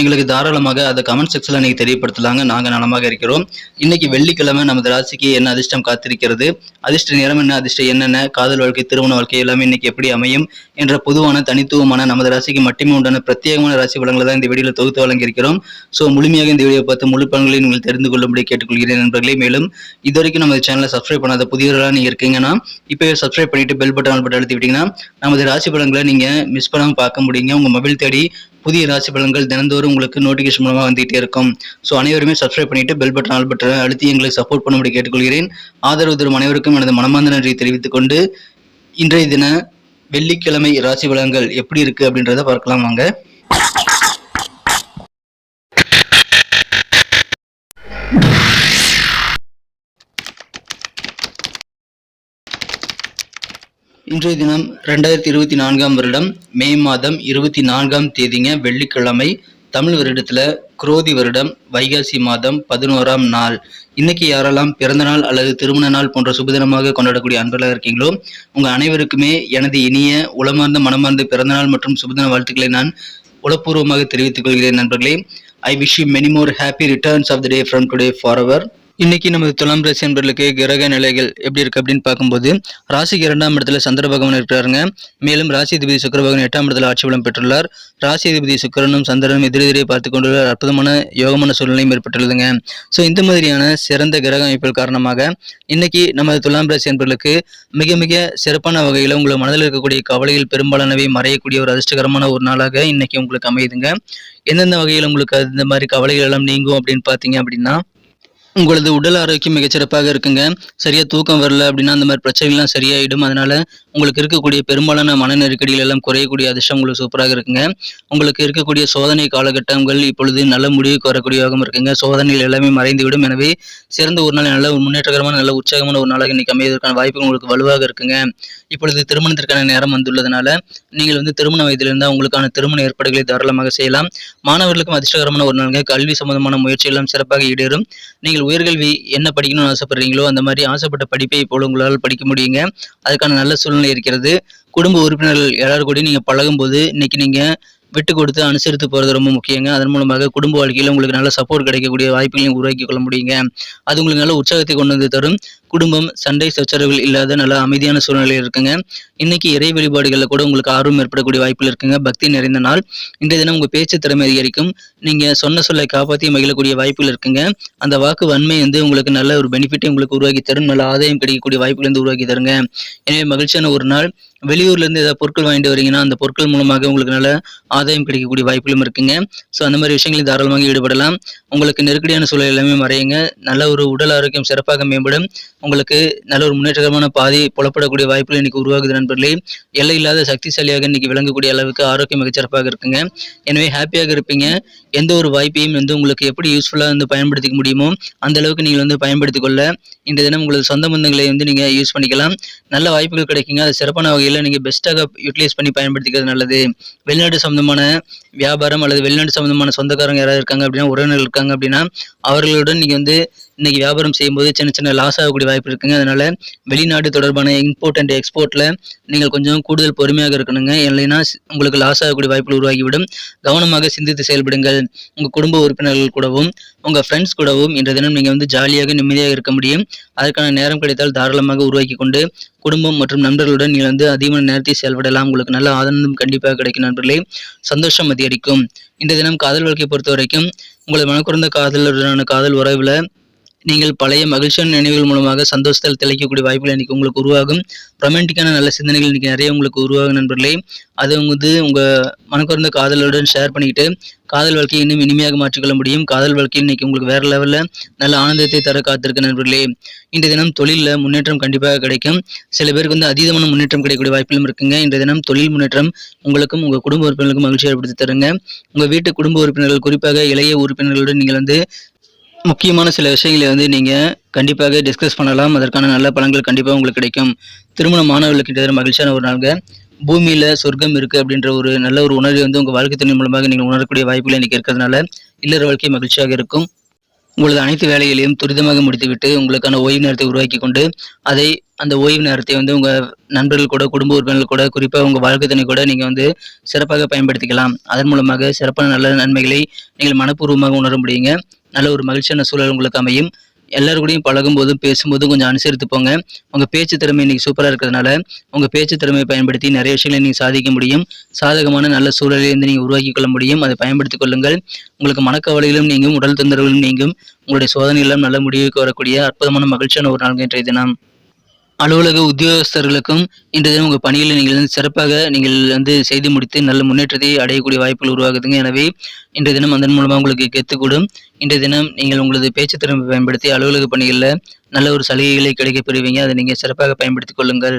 எங்களுக்கு தாராளமாக அதை கமெண்ட் செக்ஷனில் நீங்கள் தெரியப்படுத்தலாங்க. நாங்கள் நலமாக இருக்கிறோம். இன்னைக்கு வெள்ளிக்கிழமை நமது ராசிக்கு என்ன அதிர்ஷ்டம் காத்திருக்கிறது? அதிர்ஷ்ட நேரம் என்ன அதிர்ஷ்டம் என்னென்ன காதல் வாழ்க்கை திருமண வாழ்க்கை எல்லாமே இன்னைக்கு எப்படி அமையும் என்ற பொதுவான தனித்துவமான நமது ராசிக்கு மட்டுமே உண்டான பிரத்யேகமான ராசி பலன்களை தான் இந்த வீடியோவில் தொகுத்து வழங்கியிருக்கிறோம். ஸோ முழுமையாக இந்த வீடியோ பார்த்து முழு பலன்களையும் நீங்கள் தெரிந்து கொள்ளும்படி கேட்டுக்கொள்கிறேன் நண்பர்களே. மேலும் இது வரைக்கும் நமது சேனலை சப்ஸ்கிரைப் பண்ணாத புதியவர்களாக நீங்கள் இருக்கீங்கன்னா இப்போ சப்ஸ்கிரைப் பண்ணிட்டு பெல் பட்டன் பட்டன் அழுத்தி விட்டீங்கன்னா நமது ராசி பலன்களை நீங்கள் மிஸ் பண்ணாமல் பார்க்க முடியுங்க. உங்கள் மொபைல் தேடி புதிய ராசி பலன்கள் தினந்தோறும் உங்களுக்கு நோட்டிஃபிகேஷன் மூலமாக வந்துகிட்டே இருக்கும். ஸோ அனைவருமே சப்ஸ்கிரைப் பண்ணிட்டு பெல் பட்டன் ஆல் பட்டன் அழுத்தி எங்களுக்கு சப்போர்ட் பண்ணும்படி கேட்டுக்கொள்கிறேன். ஆதரவு தரும் அனைவருக்கும் எனது மனமார்ந்த நன்றியை தெரிவித்துக் கொண்டு இன்றைய தின வெள்ளிக்கிழமை ராசி பலன்கள் எப்படி இருக்கு அப்படின்றத பார்க்கலாம் வாங்க. இன்றைய தினம் ரெண்டாயிரத்தி இருபத்தி நான்காம் வருடம் மே மாதம் இருபத்தி நான்காம் தேதிங்க வெள்ளிக்கிழமை தமிழ் வருடத்தில் குரோதி வருடம் வைகாசி மாதம் பதினோராம் நாள். இன்னைக்கு யாரெல்லாம் பிறந்த நாள் அல்லது திருமண நாள் போன்ற சுபதினமாக கொண்டாடக்கூடிய அன்பர்களாக இருக்கீங்களோ உங்கள் அனைவருக்குமே எனது இனிய உளமார்ந்த மனமார்ந்த பிறந்தநாள் மற்றும் சுபதின வாழ்த்துக்களை நான் உளப்பூர்வமாக தெரிவித்துக் கொள்கிறேன் நண்பர்களே. I wish you many more happy returns of the day from today for our இன்னைக்கு நமது துலாம் ராசி என்பர்களுக்கு கிரக நிலைகள் எப்படி இருக்கு அப்படின்னு பார்க்கும்போது ராசிக்கு இரண்டாம் இடத்துல சந்திர பகவான் இருக்கிறாருங்க. மேலும் ராசி அதிபதி சுக்கர பகவான் எட்டாம் இடத்துல ஆட்சி பலம் பெற்றுள்ளார். ராசி அதிபதி சுக்கரனும் சந்திரனும் எதிரெதிரே பார்த்து கொண்டுள்ள அற்புதமான யோகமான சூழ்நிலையும் ஏற்பட்டுள்ளதுங்க. ஸோ இந்த மாதிரியான சிறந்த கிரக அமைப்புகள் காரணமாக இன்னைக்கு நமது துலாம் ராசி என்பர்களுக்கு மிக மிக சிறப்பான வகையில் உங்கள் மனதில் இருக்கக்கூடிய கவலைகள் பெரும்பாலானவை மறையக்கூடிய ஒரு அதிர்ஷ்டகரமான ஒரு நாளாக இன்னைக்கு உங்களுக்கு அமையுதுங்க. எந்தெந்த வகையில் உங்களுக்கு இந்த மாதிரி கவலைகள் எல்லாம் நீங்கும் அப்படின்னு பார்த்தீங்க அப்படின்னா உங்களது உடல் ஆரோக்கியம் மிகச்சிறப்பாக இருக்குங்க. சரியா தூக்கம் வரல அப்படின்னா அந்த மாதிரி பிரச்சனைகள்லாம் சரியாயிடும். அதனால உங்களுக்கு இருக்கக்கூடிய பெரும்பாலான மன நெருக்கடிகள் எல்லாம் குறையக்கூடிய அதிர்ஷ்டம் உங்களுக்கு சூப்பராக இருக்குங்க. உங்களுக்கு இருக்கக்கூடிய சோதனை காலகட்டங்கள் இப்பொழுது நல்ல முடிவுக்கு வரக்கூடியவாகவும் இருக்குங்க. சோதனைகள் எல்லாமே மறைந்துவிடும். எனவே சிறந்த ஒரு நாள் நல்ல முன்னேற்றகரமான நல்ல உற்சாகமான ஒரு நாளாக இன்னைக்கு அமைவதற்கான வாய்ப்பு உங்களுக்கு வலுவாக இருக்குங்க. இப்பொழுது திருமணத்திற்கான நேரம் வந்துள்ளதுனால நீங்கள் வந்து திருமண வயதிலிருந்தால் உங்களுக்கான திருமண ஏற்பாடுகளை தாராளமாக செய்யலாம். மாணவர்களுக்கும் அதிர்ஷ்டகரமான ஒரு நாளுங்க. கல்வி சம்பந்தமான முயற்சி எல்லாம் சிறப்பாக ஈடேறும். நீங்கள் உயர்கல்வி என்ன படிக்கணும்னு ஆசைப்படுறீங்களோ அந்த மாதிரி ஆசைப்பட்ட படிப்பை இப்போ உங்களால் படிக்க முடியுங்க. அதுக்கான நல்ல சூழ்நிலை இருக்கிறது. குடும்ப உறுப்பினர்கள் எல்லாரும் கூட நீங்கள் பழகும்போது இன்னைக்கு நீங்கள் விட்டு கொடுத்து அனுசரித்து போகிறது ரொம்ப முக்கியங்க. அதன் மூலமாக குடும்ப வாழ்க்கையில் உங்களுக்கு நல்ல சப்போர்ட் கிடைக்கக்கூடிய வாய்ப்புகளையும் உருவாக்கி கொள்ள முடியுங்க. அது உங்களுக்கு நல்ல உற்சாகத்தை கொண்டு வந்து தரும். குடும்பம் சண்டை சச்சரவுகள் இல்லாத நல்ல அமைதியான சூழ்நிலையில் இருக்குங்க. இன்னைக்கு இறை வழிபாடுகளில் கூட உங்களுக்கு ஆர்வம் ஏற்படக்கூடிய வாய்ப்பில் இருக்குங்க. பக்தி நிறைந்த நாள். இன்றைய தினம் உங்கள் பேச்சு திறமை அதிகரிக்கும். நீங்கள் சொன்ன சொல்லை காப்பாற்றி மகிழக்கூடிய வாய்ப்புகள் இருக்குங்க. அந்த வாக்கு வன்மை வந்து உங்களுக்கு நல்ல ஒரு பெனிஃபிட்டை உங்களுக்கு உருவாக்கி தரும். நல்ல ஆதாயம் கிடைக்கக்கூடிய வாய்ப்புகள் வந்து உருவாக்கி தருங்க. எனவே மகிழ்ச்சியான ஒரு நாள். வெளியூர்ல இருந்து ஏதாவது பொருட்கள் வாங்கிட்டு வரீங்கன்னா அந்த பொருட்கள் மூலமாக உங்களுக்கு நல்ல ஆதாயம் கிடைக்கக்கூடிய வாய்ப்புகளும் இருக்குங்க. ஸோ அந்த மாதிரி விஷயங்களில் தாராளமாக ஈடுபடலாம். உங்களுக்கு நெருக்கடியான சூழல் எல்லாமே மறையுங்க. நல்ல ஒரு உடல் ஆரோக்கியம் சிறப்பாக மேம்படும். உங்களுக்கு நல்ல ஒரு முன்னேற்றகரமான பாதை புலப்படக்கூடிய வாய்ப்புகள் இன்னைக்கு உருவாகுது நண்பர்களே. எல்லை இல்லாத சக்திசாலியாக இன்னைக்கு விளங்கக்கூடிய அளவுக்கு ஆரோக்கியம் மிகச்சிறப்பாக இருக்குங்க. எனவே ஹாப்பியாக இருப்பீங்க. எந்த ஒரு வாய்ப்பையும் வந்து உங்களுக்கு எப்படி யூஸ்ஃபுல்லாக வந்து பயன்படுத்திக்க முடியுமோ அந்த அளவுக்கு நீங்கள் வந்து பயன்படுத்திக் கொள்ள இந்த தினம் உங்களது சொந்த பந்தங்களை வந்து நீங்கள் யூஸ் பண்ணிக்கலாம். நல்ல வாய்ப்புகள் கிடைக்குங்க. அது சிறப்பான வகையில் நீங்கள் பெஸ்ட்டாக யூட்டிலைஸ் பண்ணி பயன்படுத்திக்கிறது நல்லது. வெளிநாடு சம்மந்தமான வியாபாரம் அல்லது வெளிநாடு சம்மந்தமான சொந்தக்காரங்க யாராவது இருக்காங்க அப்படின்னா உறவினர்கள் இருக்காங்க அப்படின்னா அவர்களுடன் நீங்கள் வந்து இன்றைக்கி வியாபாரம் செய்யும்போது சின்ன சின்ன லாஸ் ஆகக்கூடிய வாய்ப்பு இருக்குங்க. அதனால் வெளிநாடு தொடர்பான இம்போர்ட் அண்ட் எக்ஸ்போர்ட்டில் நீங்கள் கொஞ்சம் கூடுதல் பொறுமையாக இருக்கணுங்க. இல்லைன்னா உங்களுக்கு லாஸ் ஆகக்கூடிய வாய்ப்புகள் உருவாகிவிடும். கவனமாக சிந்தித்து செயல்படுங்கள். உங்கள் குடும்ப உறுப்பினர்கள் கூடவும் உங்கள் ஃப்ரெண்ட்ஸ் கூடவும் இன்றைய தினம் நீங்கள் வந்து ஜாலியாக நிம்மதியாக இருக்க முடியும். அதற்கான நேரம் கிடைத்தால் தாராளமாக உருவாக்கி கொண்டு குடும்பம் மற்றும் நண்பர்களுடன் நீங்கள் வந்து அதிகமான நேரத்தை செயல்படலாம் உங்களுக்கு நல்ல ஆனந்தம் கண்டிப்பாக கிடைக்கும் நண்பர்களே. சந்தோஷம் அதிகரிக்கும். இந்த தினம் காதல் வாழ்க்கையை பொறுத்த வரைக்கும் உங்களது மனக்குறந்த காதலுடனான காதல் உறவில் நீங்கள் பழைய மகிழ்ச்சியான நினைவுகள் மூலமாக சந்தோஷத்தில் திளைக்கக்கூடிய வாய்ப்புகள் இன்றைக்கி உங்களுக்கு உருவாகும். ரொமான்டிக்கான நல்ல சிந்தனைகள் இன்னைக்கு நிறைய உங்களுக்கு உருவாகும் நண்பர்களே. அது வந்து உங்கள் மனக்குறந்த காதலுடன் ஷேர் பண்ணிக்கிட்டு காதல் வாழ்க்கையை இன்னும் இனிமையாக மாற்றிக்கொள்ள முடியும். காதல் வாழ்க்கை இன்னைக்கு உங்களுக்கு வேறு லெவலில் நல்ல ஆனந்தத்தை தர காத்திருக்க நண்பர்களே. இன்றைய தினம் தொழிலில் முன்னேற்றம் கண்டிப்பாக கிடைக்கும். சில பேருக்கு வந்து அதீதமான முன்னேற்றம் கிடைக்கக்கூடிய வாய்ப்புகளும் இருக்குங்க. இன்றைய தினம் தொழில் முன்னேற்றம் உங்களுக்கும் உங்கள் குடும்ப உறுப்பினர்களுக்கும் மகிழ்ச்சி ஏற்படுத்தி தருங்க. உங்கள் வீட்டு குடும்ப உறுப்பினர்கள் குறிப்பாக இளைய உறுப்பினர்களுடன் நீங்கள் வந்து முக்கியமான சில விஷயங்களை வந்து நீங்கள் கண்டிப்பாக டிஸ்கஸ் பண்ணலாம். அதற்கான நல்ல பலன்கள் கண்டிப்பாக உங்களுக்கு கிடைக்கும். திருமண மாணவர்களுக்கு மகிழ்ச்சியான ஒரு நாள்கள் பூமியில் சொர்க்கம் இருக்குது அப்படின்ற ஒரு நல்ல ஒரு உணர்வை வந்து உங்கள் வாழ்க்கை துணை மூலமாக நீங்கள் உணரக்கூடிய வாய்ப்புகள் இன்றைக்கி இருக்கிறதுனால இல்லற வாழ்க்கை மகிழ்ச்சியாக இருக்கும். உங்களது அனைத்து வேலைகளையும் துரிதமாக முடித்துவிட்டு உங்களுக்கான ஓய்வு நேரத்தை உருவாக்கி கொண்டு அதை அந்த ஓய்வு நேரத்தை வந்து உங்கள் நண்பர்கள் கூட குடும்ப உறுப்பினர்கள் கூட குறிப்பாக உங்கள் வாழ்க்கை துணை கூட நீங்கள் வந்து சிறப்பாக பயன்படுத்திக்கலாம். அதன் மூலமாக சிறப்பான நல்ல நன்மைகளை நீங்கள் மனப்பூர்வமாக உணர முடியுங்க. நல்ல ஒரு மகிழ்ச்சியான சூழல் உங்களுக்கு அமையும். எல்லாருக்கூடையும் கூடயும் பழகும் போதும் பேசும்போதும் கொஞ்சம் அனுசரித்து போங்க உங்கள் பேச்சு திறமை இன்னைக்கு சூப்பராக இருக்கிறதுனால உங்கள் பேச்சு திறமையை பயன்படுத்தி நிறைய விஷயங்களை நீங்கள் சாதிக்க முடியும். சாதகமான நல்ல சூழலிலிருந்து நீங்கள் உருவாக்கி கொள்ள முடியும். அதை பயன்படுத்திக் கொள்ளுங்கள். உங்களுக்கு மனக்கவலைகளும் நீங்கும் உடல் தொந்தரவுகளும் நீங்கும். உங்களுடைய சோதனைகளும் நல்ல முடிவுக்கு வரக்கூடிய அற்புதமான மகிழ்ச்சியான ஒரு நாள் இன்றைய தினம். அலுவலக உத்தியோகஸ்தர்களுக்கும் இன்றைய தினம் உங்கள் பணியில் நீங்கள் வந்து சிறப்பாக நீங்கள் வந்து செய்து முடித்து நல்ல முன்னேற்றத்தை அடையக்கூடிய வாய்ப்புகள் உருவாகுதுங்க. எனவே இன்றைய தினம் அதன் மூலமாக உங்களுக்கு கெத்துக்கூடும் இன்றைய தினம் நீங்கள் உங்களது பேச்சு திறமை பயன்படுத்தி அலுவலக பணிகளில் நல்ல ஒரு சலுகைகளை கிடைக்கப் பெறுவீங்க. அதை நீங்கள் சிறப்பாக பயன்படுத்திக் கொள்ளுங்கள்.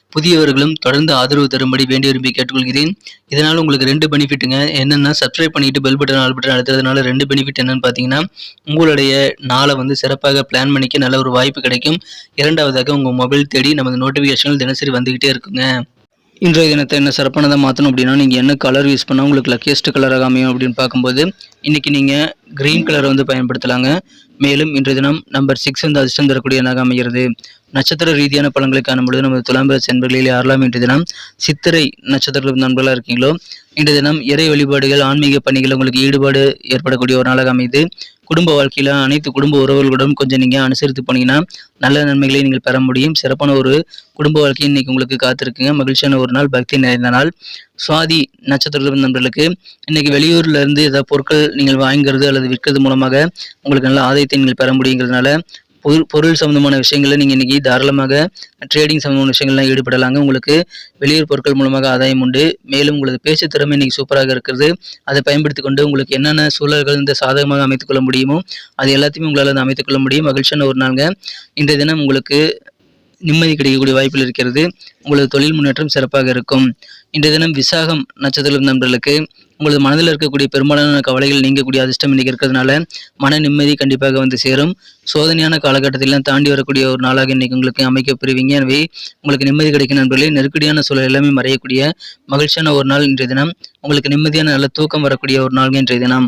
புதியவர்களும் தொடர்ந்து ஆதரவு தரும்படி வேண்டி விரும்பி கேட்டுக்கொள்கிறேன். இதனால் உங்களுக்கு ரெண்டு பெனிஃபிட்டுங்க. என்னென்னா சப்ஸ்கிரைப் பண்ணிட்டு பெல் பட்டன் ஆல் பட்டன் அழுத்துறதுனால ரெண்டு பெனிஃபிட் என்னன்னு பார்த்தீங்கன்னா உங்களுடைய நாளை வந்து சிறப்பாக பிளான் பண்ணிக்க நல்ல ஒரு வாய்ப்பு கிடைக்கும். இரண்டாவதாக உங்கள் மொபைல் தேடி நமது நோட்டிஃபிகேஷன்கள் தினசரி வந்துக்கிட்டே இருக்குங்க. இன்றைய தினத்தை என்ன சிறப்பானதாக மாற்றணும் அப்படின்னா நீங்கள் என்ன கலர் யூஸ் பண்ணால் உங்களுக்கு லக்கியஸ்ட் கலராக அமையும் அப்படின்னு பார்க்கும்போது இன்றைக்கி நீங்கள் க்ரீன் கலரை வந்து பயன்படுத்தலாங்க. மேலும் இன்றைய தினம் நம்பர் சிக்ஸ் வந்து அதிர்ஷ்டம் தரக்கூடிய நாக அமைகிறது. நட்சத்திர ரீதியான பலன்களை காணும்பொழுது நமது துலாம்பரசு என்பர்களில் யாரெல்லாம் இன்று தினம் சித்திரை நட்சத்திர நண்பர்களாக இருக்கீங்களோ? இன்று தினம் இறை வழிபாடுகள் ஆன்மீக பணிகள் உங்களுக்கு ஈடுபாடு ஏற்படக்கூடிய ஒரு நாளாக அமைது. குடும்ப வாழ்க்கையில் அனைத்து குடும்ப உறவுகளுடன் கொஞ்சம் நீங்கள் அனுசரித்து போனீங்கன்னா நல்ல நன்மைகளை நீங்கள் பெற முடியும். சிறப்பான ஒரு குடும்ப வாழ்க்கையை இன்னைக்கு உங்களுக்கு காத்திருக்குங்க. மகிழ்ச்சியான ஒரு நாள் பக்தி நிறைந்த நாள். சுவாதி நட்சத்திர நண்பர்களுக்கு இன்னைக்கு வெளியூர்ல இருந்து ஏதாவது பொருட்கள் நீங்கள் வாங்குறது அல்லது விற்கிறது மூலமாக உங்களுக்கு நல்ல ஆதாயத்தை நீங்கள் பெற முடியுங்கிறதுனால பொருள் பொருள் சம்மந்தமான விஷயங்களில் நீங்கள் இன்றைக்கி தாராளமாக ட்ரேடிங் சம்மந்தமான விஷயங்கள்லாம் ஈடுபடலாங்க. உங்களுக்கு வெளியூர் பொருட்கள் மூலமாக ஆதாயம் உண்டு. மேலும் உங்களது பேச்சு திறமை இன்றைக்கி சூப்பராக இருக்கிறது. அதை பயன்படுத்தி கொண்டு உங்களுக்கு என்னென்ன சூழல்கள் இந்த சாதகமாக அமைத்துக்கொள்ள முடியுமோ அது எல்லாத்தையுமே உங்களால் அதை அமைத்துக்கொள்ள முடியும். மகிழ்ச்சியான ஒரு நாளுங்க. இன்றைய தினம் உங்களுக்கு நிம்மதி கிடைக்கக்கூடிய வாய்ப்பில் இருக்கிறது. உங்களது தொழில் முன்னேற்றம் சிறப்பாக இருக்கும். இன்றைய தினம் விசாகம் நட்சத்திரம் நண்பர்களுக்கு உங்களது மனதில் இருக்கக்கூடிய பெரும்பாலான கவலைகள் நீங்கக்கூடிய அதிர்ஷ்டம் இன்னைக்கு இருக்கிறதுனால மன நிம்மதி கண்டிப்பாக வந்து சேரும். சோதனையான காலகட்டத்திலாம் தாண்டி வரக்கூடிய ஒரு நாளாக இன்னைக்கு உங்களுக்கு அமைக்க பெறுவீங்க எனவே உங்களுக்கு நிம்மதி கிடைக்கும் நண்பர்களே நெருக்கடியான சூழல் எல்லாமே மறையக்கூடிய மகிழ்ச்சியான ஒரு நாள் இன்றைய தினம். உங்களுக்கு நிம்மதியான நல்ல தூக்கம் வரக்கூடிய ஒரு நாள் இன்றைய தினம்.